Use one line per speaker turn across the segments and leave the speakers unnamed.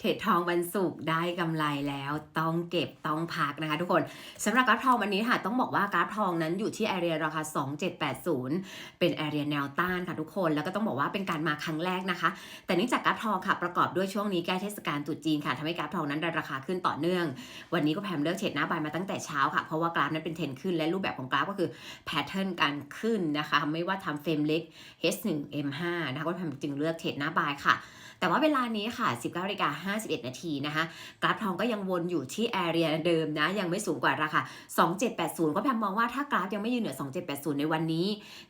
เทรดทองวันศุกร์ได้กำไรแล้วต้องเก็บต้องพักนะคะทุกคนสำหรับกราฟทองวันนี้ค่ะต้องบอกว่ากราฟทองนั้นอยู่ที่แอเรียราคา 2780 เป็นแอเรียแนวต้านค่ะทุกคนแล้วก็ต้องบอกว่าเป็นการมาครั้งแรกนะคะ แต่เนื่องจากกราฟทองค่ะประกอบด้วยช่วงนี้ใกล้เทศกาลตรุษจีนค่ะทำให้กราฟทองนั้นดันราคาขึ้นต่อเนื่อง วันนี้ก็แพมเลือกเทรดหน้าบายมาตั้งแต่เช้าค่ะเพราะว่ากราฟนั้นเป็นเทรนขึ้นและรูปแบบของกราฟก็คือแพทเทิร์นการขึ้นนะคะ ไม่ว่าทำเฟรมเล็ก H1 M5 นะคะก็แพมจึงเลือกเทรดหน้าบายค่ะ แต่ว่าเวลานี้ค่ะ19นาฬิกา51 นาทีนะคะ กราฟทองก็ยังวนอยู่ที่แอเรียเดิมนะ ยังไม่สูงกว่าราคา 2780 ก็แพมมองว่าถ้ากราฟยังไม่ยืนเหนือ 2780 ในวันนี้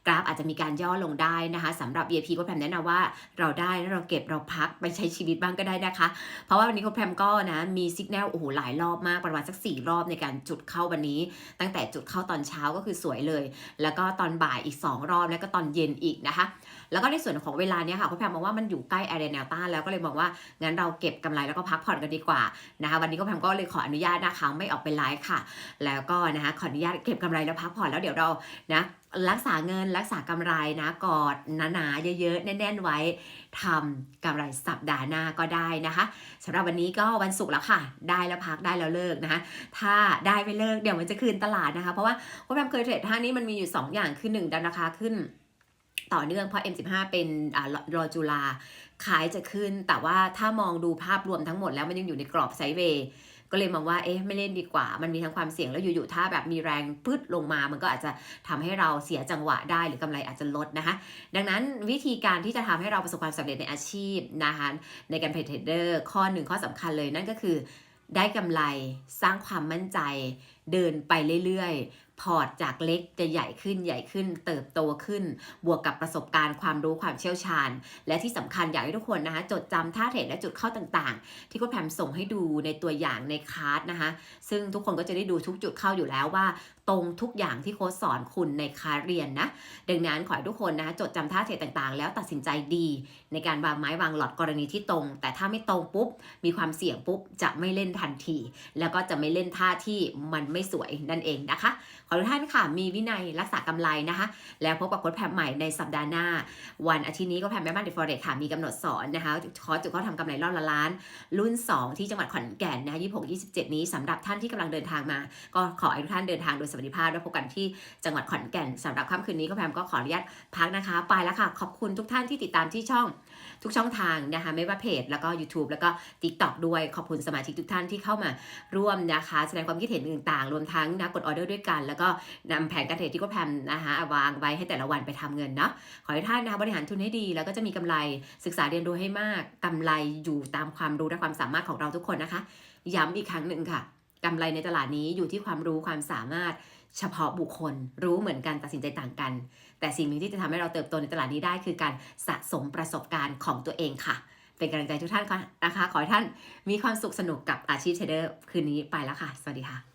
กราฟอาจจะมีการย่อลงได้นะคะสำหรับ VIP ก็แพมแนะนำว่าเราได้แล้วเราเก็บเราพักไปใช้ชีวิตบ้างก็ได้นะคะ เพราะว่าวันนี้ก็แพมก็นะมีสัญญาณโอ้โหหลายรอบมากประมาณสัก 4 รอบในการจุดเข้าวันนี้ ตั้งแต่จุดเข้าตอนเช้าก็คือสวยเลย แล้วก็ตอนบ่ายอีก 2 รอบแล้วก็ตอนเย็นอีกนะคะ แล้วก็ในส่วนของเวลาเนี้ยค่ะคุณแพมมองว่ามันอยู่ใกล้แอเรียแนวต้านแล้วก็เลยมองว่างั้นเราเก็บกำไรแล้วก็พักผ่อนกันดีกว่านะคะวันนี้ก็แพมก็เลยขออนุญาตนะคะไม่ออกไปไลฟ์ค่ะ แล้วก็นะคะขออนุญาตเก็บกำไรแล้วพักผ่อนแล้วเดี๋ยวเรานะรักษาเงินรักษากำไรนะกอดหนาๆเยอะๆแน่นๆไว้ทำกำไรสัปดาห์หน้าก็ได้นะคะสำหรับวันนี้ก็วันศุกร์แล้วค่ะ ได้แล้วพักได้แล้วเลิกนะคะ ถ้าได้ไม่เลิกเดี๋ยวมันจะคืนตลาดนะคะ เพราะว่าคุณแพมเคยเทรดท่านี้มันมีอยู่ 2 อย่างคือ1ดันราคาขึ้น ต่อเนื่องเพราะ M15 เป็นอรอจุลาขายจะขึ้น แต่ว่าถ้ามองดูภาพรวมทั้งหมดแล้วมันยังอยู่ในกรอบไซด์เวย์ก็เลยมองว่าเอ๊ะไม่เล่นดีกว่า มันมีทั้งความเสี่ยงแล้วอยู่ๆถ้าแบบมีแรงพืดลงมา มันก็อาจจะทำให้เราเสียจังหวะได้หรือกำไรอาจจะลดนะคะ ดังนั้นวิธีการที่จะทำให้เราประสบความสำเร็จในอาชีพนะคะในการเป็นเทรดเดอร์ข้อหนึ่งข้อสำคัญเลยนั่นก็คือ ได้กำไรสร้างความมั่นใจ เดินไปเรื่อยๆ พอร์ตจากเล็กจะใหญ่ขึ้นใหญ่ขึ้น เติบโตขึ้น บวกกับประสบการณ์ความรู้ความเชี่ยวชาญ และที่สำคัญอยากให้ทุกคนนะคะ จดจำท่าเทรดและจุดเข้าต่างๆ ที่คุณแพมส่งให้ดูในตัวอย่างในคาร์ดนะคะ ซึ่งทุกคนก็จะได้ดูทุกจุดเข้าอยู่แล้วว่า ตรงทุกอย่างที่โค้ชสอนคุณในคาร์ดเรียนนะ ดังนั้นขอให้ทุกคนนะคะจดจำท่าเทรดต่างๆ แล้วตัดสินใจดี ในการวางไม้วางหลอดกรณีที่ตรง แต่ถ้าไม่ตรงปุ๊บมีความเสี่ยงปุ๊บจะไม่เล่นทันที แล้วก็จะไม่เล่นท่าที่มันไม่สวยนั่นเองนะคะ ขอทุกท่านค่ะมีวินัยรักษากำไรนะคะ แล้วพบกับโค้ชแพมใหม่ในสัปดาห์หน้า วันอาทิตย์นี้ก็แพมแม่บ้านเดฟอเรกค่ะมีกำหนดสอนนะคะคอร์สจุดเข้าทำกำไรรอบละล้าน รุ่น 2 ที่จังหวัดขอนแก่นนะคะ26 27นี้สำหรับท่านที่กำลังเดินทางมา ก็ขอให้ทุกท่านเดินทางโดยสวัสดิภาพแล้วพบกันที่จังหวัดขอนแก่นสำหรับค่ำคืนนี้ก็แพมก็ขออนุญาตพักนะคะไปแล้วค่ะขอบคุณทุกท่านที่ติดตามที่ช่องทุกช่องทางนะคะไม่ว่าเพจแล้วก็ YouTube แล้วก็ TikTok ด้วยขอบคุณสมาชิกทุกท่านที่เข้ามาร่วมนะคะ แสดงความคิดเห็นต่างรวมทั้งนะกดออเดอร์ด้วยกัน แล้วก็นำแผนการเทรดที่ก็แพมนะคะวางไว้ให้แต่ละวันไปทำเงินเนาะขอให้ท่านนะคะบริหารทุนให้ดี แล้วก็จะมีกำไรศึกษาเรียนรู้ให้มากกำไรอยู่ตามความรู้และความสามารถของเราทุกคนนะคะ ย้ำอีกครั้งหนึ่งค่ะกำไรในตลาดนี้อยู่ที่ความรู้ความสามารถเฉพาะบุคคลรู้เหมือนกันตัดสินใจต่างกัน แต่สิ่งหนึ่งที่จะทำให้เราเติบโตในตลาดนี้ได้คือการสะสมประสบการณ์ของตัวเองค่ะ เป็นกำลังใจทุกท่านค่ะนะคะ ขอให้ท่านมีความสุขสนุกกับอาชีพเทรดเดอร์คืนนี้ไปแล้วค่ะ สวัสดีค่ะ